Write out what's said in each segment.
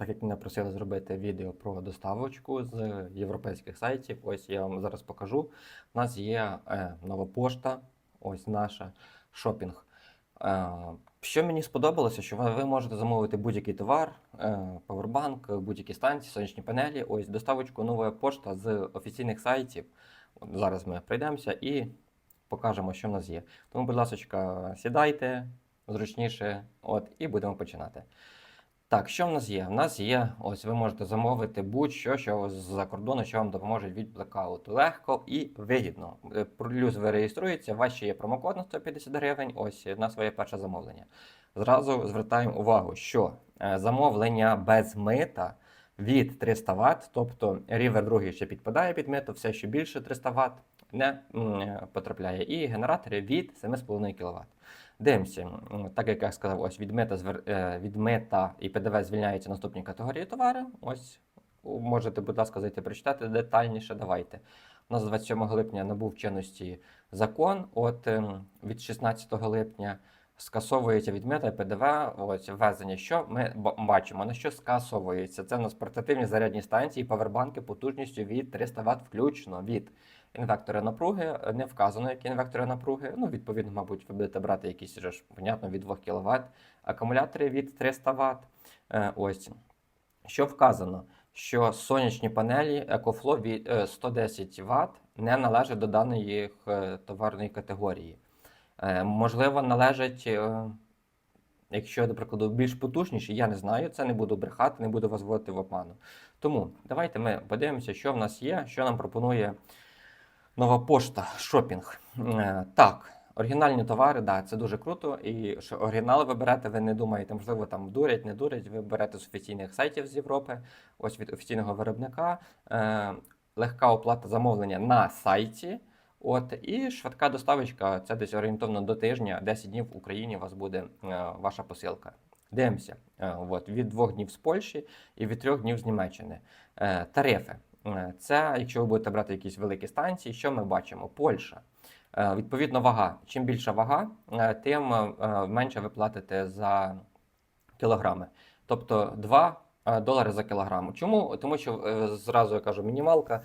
Так як мене просили зробити відео про доставочку з європейських сайтів, ось я вам зараз покажу. У нас є е, нова пошта, ось наша шопінг. Е, що мені сподобалося, що ви можете замовити будь-який товар, е, павербанк, будь-які станції, сонячні панелі. Ось доставочку нова пошта з офіційних сайтів. Зараз ми пройдемося і покажемо, що в нас є. Тому, будь ласка, сідайте зручніше, от, і будемо починати. Так, що в нас є? У нас є, ось ви можете замовити будь-що, що з-за кордону, що вам допоможе від блекауту. Легко і вигідно. Е, Плюс ви реєструєтеся, у вас ще є промокод на 150 гривень, ось на своє перше замовлення. Зразу звертаємо увагу, що е, замовлення без мита від 300 Вт, тобто рівер другий ще підпадає під мито, все, що більше 300 Вт, не е, потрапляє. І генератори від 7,5 кВт. Дивимося, так як я сказав, ось від звер- е, від мита і ПДВ звільняються наступні категорії товари. Ось можете, будь ласка, зайти прочитати детальніше. Давайте. У нас 27 липня набув чинності закон. От ем, від 16 липня скасовується від мита і ПДВ. Ось ввезення. Що ми бачимо? На що скасовується? Це у нас портативні зарядні станції, павербанки потужністю від 300 Вт включно від інвектори напруги. е, Не вказано, які інвектори напруги. Ну, відповідно, мабуть, ви будете брати якісь вже ж, понятно, від 2 кВт, акумулятори від 300 Вт. Е, Ось. Що вказано? Що сонячні панелі EcoFlow від е, 110 Вт не належать до даної е, товарної категорії. Е, Можливо, належать, е, якщо, до прикладу, більш потужніші, я не знаю, це не буду брехати, не буду вас вводити в обману. Тому давайте ми подивимося, що в нас є, що нам пропонує нова пошта, шопінг. Е, Так, оригінальні товари, да, це дуже круто. І що оригінали ви берете, ви не думаєте, можливо, там дурять, не дурять. Ви берете з офіційних сайтів з Європи, ось від офіційного виробника. Е, легка оплата замовлення на сайті. От і швидка доставочка. Це десь орієнтовно до тижня, 10 днів в Україні у вас буде е, ваша посилка. Дивимося, е, от, від двох днів з Польщі і від трьох днів з Німеччини. Е, тарифи. Е, Це, якщо ви будете брати якісь великі станції, що ми бачимо? Польща. Е, Відповідно, вага. Чим більша вага, е, тим менше ви платите за кілограми. Тобто 2 е, долари за кілограм. Чому? Тому що зразу я кажу, мінімалка.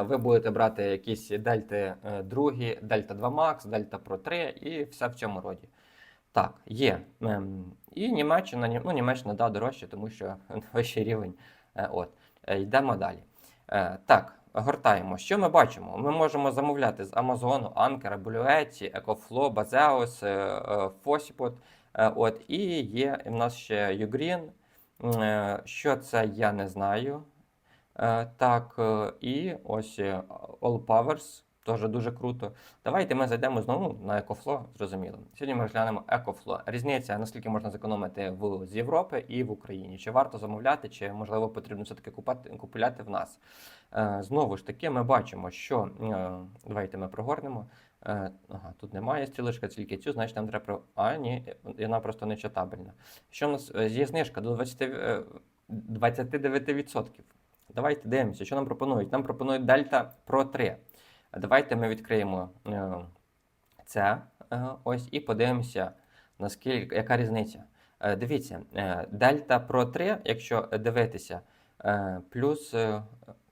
Ви будете брати якісь дельти е, другі, дельта 2 Max, дельта Pro 3 і все в цьому роді. Так, є. Ем, І Німеччина, ну Німеччина да, дорожче, тому що вищий рівень. От. Йдемо далі. Е, Так, гортаємо. Що ми бачимо? Ми можемо замовляти з Амазону, Анкера, Булюеті, EcoFlow, Bazeus, е, е. Е, От, і є в нас ще Ugreen. Що це, я не знаю. Так, і ось All Powers, теж дуже круто. Давайте ми зайдемо знову на EcoFlow, зрозуміло. Сьогодні ми розглянемо EcoFlow. Різниця, наскільки можна зекономити в, з Європи і в Україні. Чи варто замовляти, чи можливо потрібно все-таки купати, купувати в нас. Е, Знову ж таки, ми бачимо, що е, давайте ми прогорнемо. Е, Ага, тут немає стрілочка, тільки цю, значить нам треба. про- А, ні, вона просто не читабельна. Що в нас Е, є знижка до 20, е, 29%. Давайте дивимося, що нам пропонують. Нам пропонують Delta Pro 3. Давайте ми відкриємо е, це е, ось і подивимося, наскільки яка різниця. Е, Дивіться, Delta Pro 3, якщо дивитися, плюс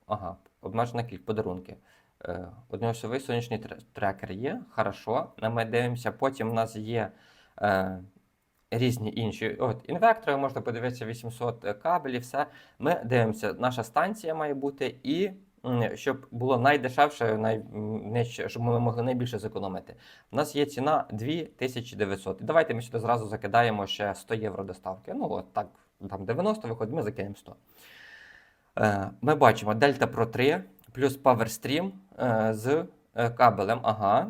ага, обмежена кількість подарунки. Одноосовий сонячний трекер є, хорошо. Ми дивимося, потім у нас є різні інші. От, інвектори, можна подивитися 800 кабелів, все. Ми дивимося, наша станція має бути і. Щоб було найдешевше, най, щоб ми могли найбільше зекономити. У нас є ціна 2900. І Давайте ми сюди зразу закидаємо ще 100 євро доставки. Ну, от так, там 90 виходить, ми закинемо 100. Е, Ми бачимо Delta Pro 3 плюс PowerStream е, з е, кабелем. Ага,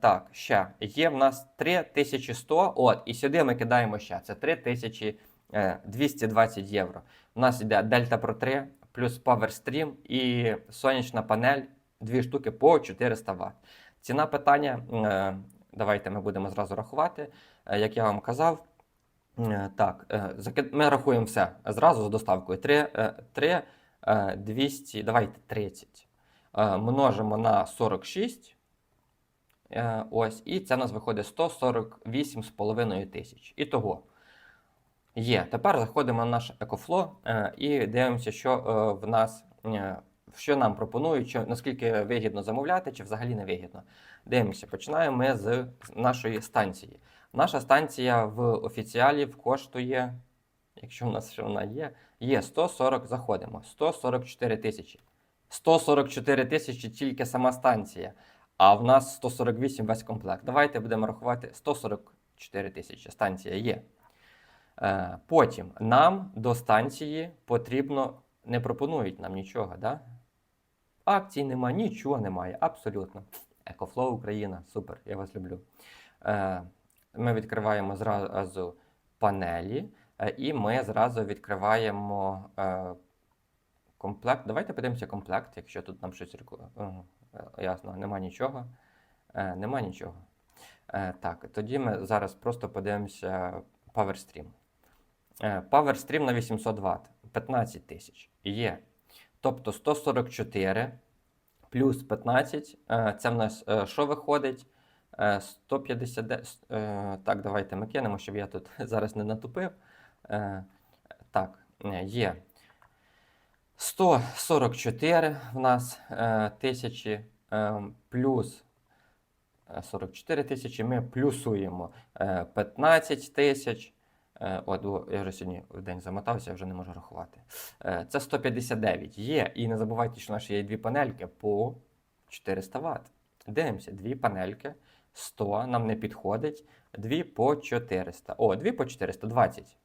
так, ще є в нас 3100. От, і сюди ми кидаємо ще. Це 3220 євро. У нас йде Delta Pro 3 плюс PowerStream і сонячна панель, дві штуки по 400 Вт. Ціна питання. е, Давайте ми будемо зразу рахувати. Е, Як я вам казав, Е, Так, ми рахуємо все зразу з доставкою. 3, 3 200, давайте 30. Е, Множимо на 46. Е, Ось, і це у нас виходить 148,5 тисяч. Ітого. Є. Тепер заходимо на наш екофло е, і дивимося, що е, в нас, е, що нам пропонують, що, наскільки вигідно замовляти, чи взагалі не вигідно. Дивимося, починаємо ми з нашої станції. Наша станція в офіціалів коштує, якщо в нас ще вона є, є 140, заходимо, 144 тисячі. 144 тисячі тільки сама станція, а в нас 148 весь комплект. Давайте будемо рахувати 144 тисячі. Станція є. Е, Потім нам до станції потрібно, не пропонують нам нічого, да? Акцій немає, нічого немає, абсолютно. Екофлоу Україна, супер, я вас люблю. Е, Ми відкриваємо зразу панелі, е, і ми зразу відкриваємо комплект. Давайте подивимося комплект, якщо тут нам щось ясно, нема нічого. Нема нічого. Так, тоді ми зараз просто подивимося PowerStream. Е, PowerStream на 800 Вт 15 тисяч є. Тобто 144 плюс 15. е, Це в нас е, що виходить? Е, 150. е, Так, давайте ми кинемо, щоб я тут зараз не натупив. Так, є. 144 в нас тисячі плюс е, 44 тисячі ми плюсуємо е, 15 тисяч. Е, От, о, я вже сьогодні в день замотався, я вже не можу рахувати. Е, Це 159 є. І не забувайте, що наші є дві панельки по 400 Вт. Дивимося, дві панельки 100 нам не підходить. Дві по 400. О, дві по 400, 20.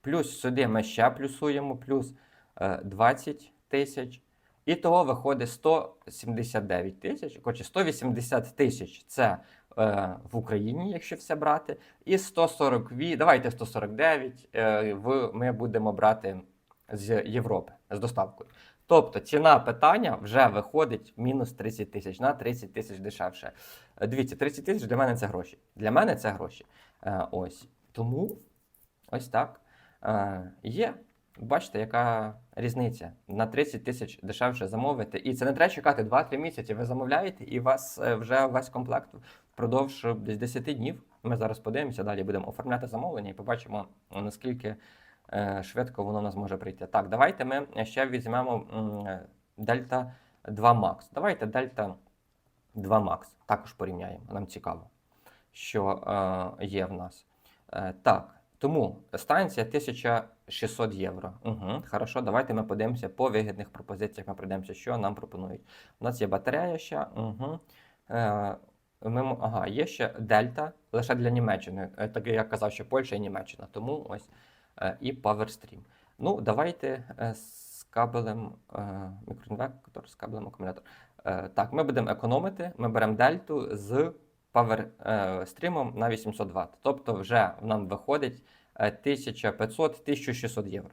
Плюс сюди ми ще плюсуємо, плюс е, 20 тисяч. І того виходить 179 тисяч, коротше, 180 тисяч це е, в Україні, якщо все брати. І 142, давайте 149 е, в, ми будемо брати з Європи з доставкою. Тобто ціна питання вже виходить мінус 30 тисяч на 30 тисяч дешевше. Е, Дивіться, 30 тисяч для мене це гроші. Для мене це гроші. Е, ось. Тому ось так. Е, є. Бачите, яка різниця. На 30 тисяч дешевше замовити. І це не треба чекати 2-3 місяці. Ви замовляєте, і у вас е, вже весь комплект впродовж е, десь 10 днів. Ми зараз подивимося, далі будемо оформляти замовлення і побачимо, наскільки е, швидко воно в нас може прийти. Так, давайте ми ще візьмемо Delta 2 Max. Давайте Delta 2 Max. Також порівняємо. Нам цікаво, що є в нас. Так, тому станція 1600 євро. Угу, хорошо, давайте ми подивимося по вигідних пропозиціях. Ми прийдемося, що нам пропонують. У нас є батарея ще. Угу. Е, ми, ага, є ще Дельта лише для Німеччини. Е, Так як я казав, що Польща і Німеччина. Тому ось е, і PowerStream. Ну, давайте е, з кабелем е, мікроінвектор, з кабелем акумулятор. Е, так, ми будемо економити. Ми беремо дельту з PowerStream на 800 Вт. Тобто, вже нам виходить е, 1500-1600 євро.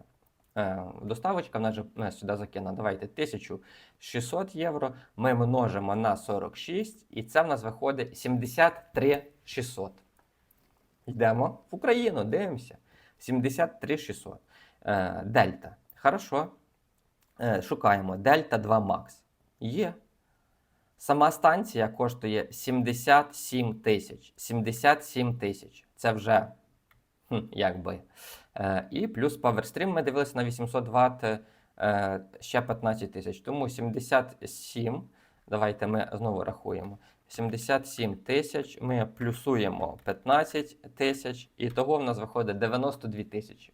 Е, Доставочка в нас е, сюди закинула. Давайте 1600 євро. Ми множимо на 46, і це в нас виходить 73 600. Йдемо в Україну, дивимося. 73 600. Е, Дельта. Хорошо. Е, Шукаємо Дельта 2 Max. Є. Сама станція коштує 77 тисяч. 77 тисяч. Це вже хм, якби. Е, і плюс PowerStream ми дивилися на 800 Вт е, ще 15 тисяч. Тому 77. Давайте ми знову рахуємо. 77 тисяч. Ми плюсуємо 15 тисяч. І того в нас виходить 92 тисячі.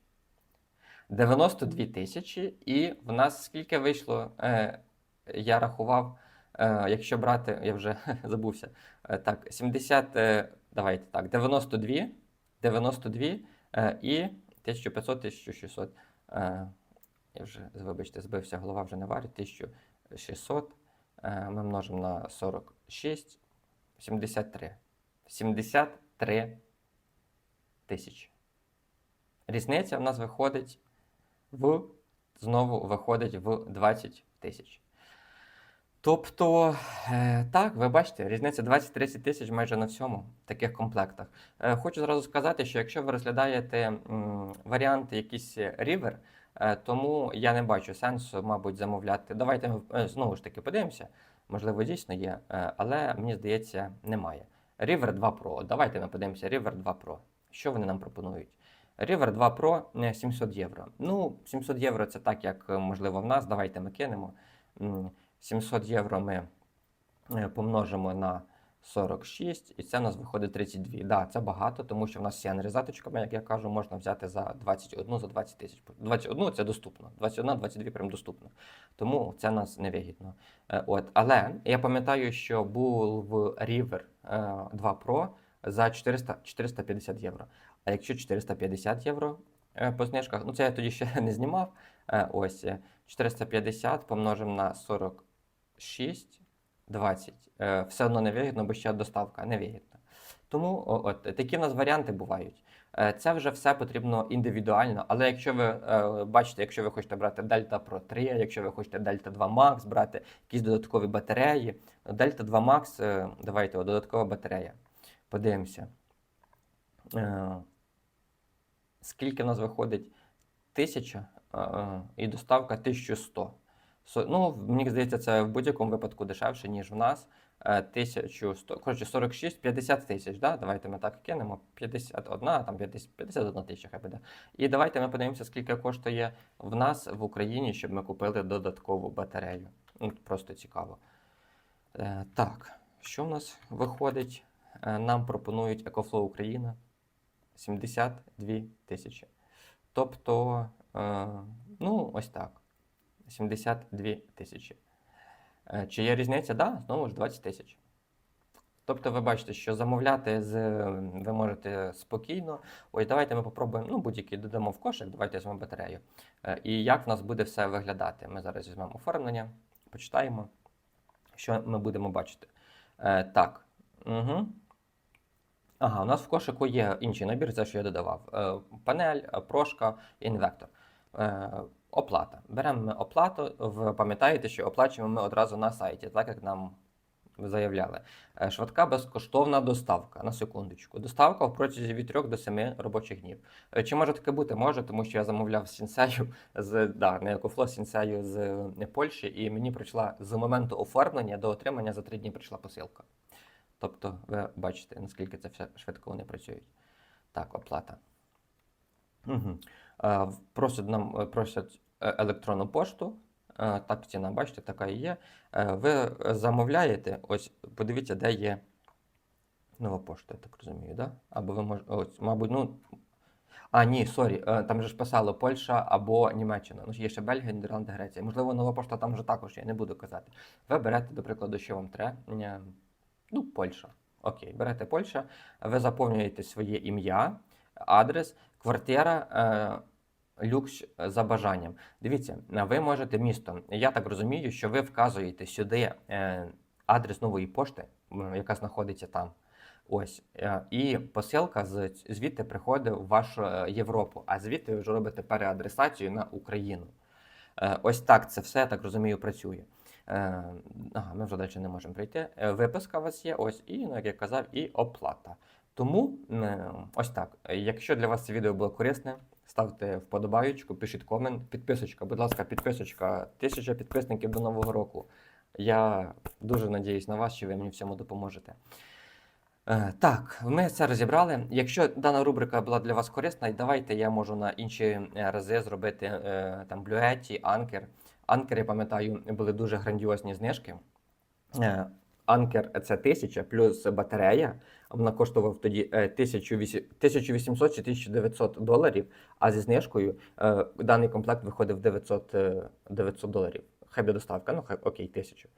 92 тисячі. І в нас скільки вийшло? Е, я рахував. Е, якщо брати, я вже забувся. Е, так, 70, е, давайте так, 92, 92 е, і 1500, 1600. Е, я вже, вибачте, збився, голова вже не варить. 1600 е, ми множимо на 46, 73. 73 тисячі. Різниця в нас виходить в, знову виходить в 20 тисяч. Тобто, е, так, ви бачите, різниця 20-30 тисяч майже на всьому таких комплектах. Е, Хочу зразу сказати, що якщо ви розглядаєте варіанти якісь рівер, тому я не бачу сенсу, мабуть, замовляти. Давайте ми е, знову ж таки подивимося. Можливо, дійсно є, але мені здається, немає. River 2 Pro. Давайте ми подивимося River 2 Pro. Що вони нам пропонують? River 2 Pro е, 700 євро. Ну, 700 євро це так, як можливо в нас. Давайте ми кинемо. М, 700 євро ми е, помножимо на 46, і це у нас виходить 32. Да, це багато, тому що в нас з аналізаточками, як я кажу, можна взяти за 21, за 20 тисяч. 21 це доступно, 21, 22 прям доступно. Тому це нас невигідно. Е, От. Але я пам'ятаю, що був River е, 2 Pro за 400, 450 євро. А якщо 450 євро е, по знижках, ну це я тоді ще не знімав. Е, Ось е, 450 помножимо на 46, 20. Е, Все одно невигідно, бо ще доставка невигідна. Тому от такі в нас варіанти бувають. Е, Це вже все потрібно індивідуально. Але якщо ви е, бачите, якщо ви хочете брати Delta Pro 3, якщо ви хочете Delta 2 Max, брати якісь додаткові батареї, Delta 2 Max, давайте, додаткова батарея. Подивимося. Скільки в нас виходить? 1000 е, е, і доставка 1100. Ну, мені здається, це в будь-якому випадку дешевше, ніж в нас. Е, 1100, коротше, 46, 50 тисяч, да? Давайте ми так кинемо. 51, там 50, 51 тисяча хай буде. І давайте ми подивимося, скільки коштує в нас в Україні, щоб ми купили додаткову батарею. Ну, Просто цікаво. Е, так, що в нас виходить? Е, нам пропонують EcoFlow Україна 72 тисячі. Тобто, е, ну, ось так. 72 тисячі. Е, Чи є різниця? Так, да, знову ж 20 тисяч. Тобто ви бачите, що замовляти з, ви можете спокійно. Ось давайте ми попробуємо, ну, будь-який додамо в кошик, давайте візьмемо батарею. Е, І як в нас буде все виглядати? Ми зараз візьмемо оформлення, почитаємо, що ми будемо бачити. Е, Так. Угу. Ага, у нас в кошику є інший набір, це що я додавав. Панель, прошка, інвектор. Оплата. Беремо ми оплату. Ви пам'ятаєте, що оплачуємо ми одразу на сайті, так як нам заявляли. Е, Швидка безкоштовна доставка. На секундочку. Доставка в протязі від 3 до 7 робочих днів. Е, Чи може таке бути? Може, тому що я замовляв сінсею з да, не екофло, сінсею з е, Польщі, і мені прийшла з моменту оформлення до отримання за 3 дні прийшла посилка. Тобто, ви бачите, наскільки це все швидко вони працюють. Так, оплата. Угу. Просять нам просять електронну пошту. Е, Так, ціна, бачите, така і є. Е, Ви замовляєте, ось подивіться, де є нова пошта, я так розумію, да? Або ви можете, ось, мабуть, ну. А, ні, сорі, е, там же ж писало Польща або Німеччина. Ну, є ще Бельгія, Нідерланди, Греція. Можливо, нова пошта там вже також є, не буду казати. Ви берете, до прикладу, що вам треба. Е, Ну, Польща. Окей, берете Польща, ви заповнюєте своє ім'я, адрес, квартира, е, люкс за бажанням. Дивіться, е, ви можете місто. Я так розумію, що ви вказуєте сюди е, адрес нової пошти, яка знаходиться там. Ось. е, І посилка звідти приходить в вашу е, Європу, а звідти ви вже робите переадресацію на Україну. Е, Ось так це все, я так розумію, працює. Е, Ага, ми вже далі не можемо прийти. Е, Виписка у вас є, ось, і, ну, як я казав, і оплата. Тому е, ось так. Е, Якщо для вас це відео було корисне, ставте вподобаючку, пишіть комент, підписочка. Будь ласка, підписочка. Тисяча підписників до Нового року. Я дуже надіюсь на вас, що ви мені в цьому допоможете. Е, Так, ми це розібрали. Якщо дана рубрика була для вас корисна, давайте я можу на інші е, рази зробити е, там блюеті, анкер. Анкери, пам'ятаю, були дуже грандіозні знижки. Анкер це 1000 плюс батарея. Вона коштувала тоді е, 1800 1800 чи 1900 доларів, а зі знижкою е, даний комплект виходив 900, е, 900 доларів. Хай буде доставка, ну хай окей, 1000.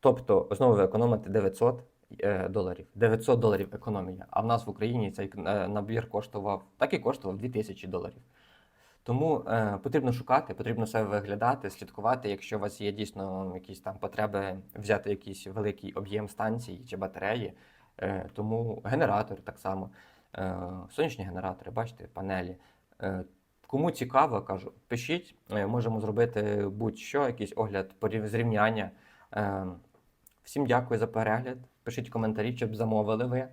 Тобто знову ви економите 900 е, доларів. 900 доларів економія. А в нас в Україні цей е, набір коштував, так і коштував 2000 доларів. Тому е, потрібно шукати, потрібно себе виглядати, слідкувати, якщо у вас є дійсно якісь там потреби взяти якийсь великий об'єм станції чи батареї. Е, тому генератор так само, е, сонячні генератори, бачите, панелі. Е, кому цікаво, кажу, пишіть, можемо зробити будь-що, якийсь огляд, зрівняння. Всім дякую за перегляд. Пишіть коментарі, чи б замовили ви.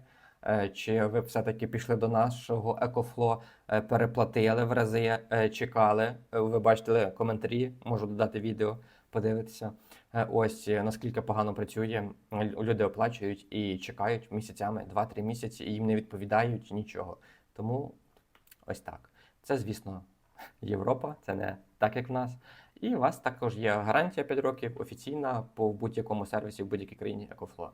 Чи ви все-таки пішли до нашого екофло, переплатили в рази, чекали. Ви бачили коментарі, можу додати відео, подивитися. Е, Ось е, наскільки погано працює. Люди оплачують і чекають місяцями, 2-3 місяці, і їм не відповідають нічого. Тому ось так. Це, звісно, Європа, це не так, як в нас. І у вас також є гарантія 5 років офіційна по будь-якому сервісі в будь-якій країні EcoFlow.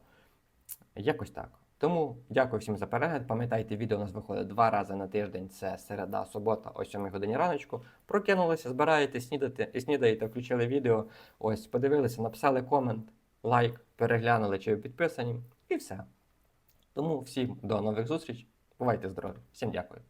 Якось так. Тому дякую всім за перегляд. Пам'ятайте, відео у нас виходить два рази на тиждень. Це середа, субота, о 7 годині раночку. Прокинулися, збираєте, снідати, і снідаєте, включили відео. Ось, подивилися, написали комент, лайк, переглянули, чи підписані, і все. Тому всім до нових зустріч. Бувайте здорові. Всім дякую.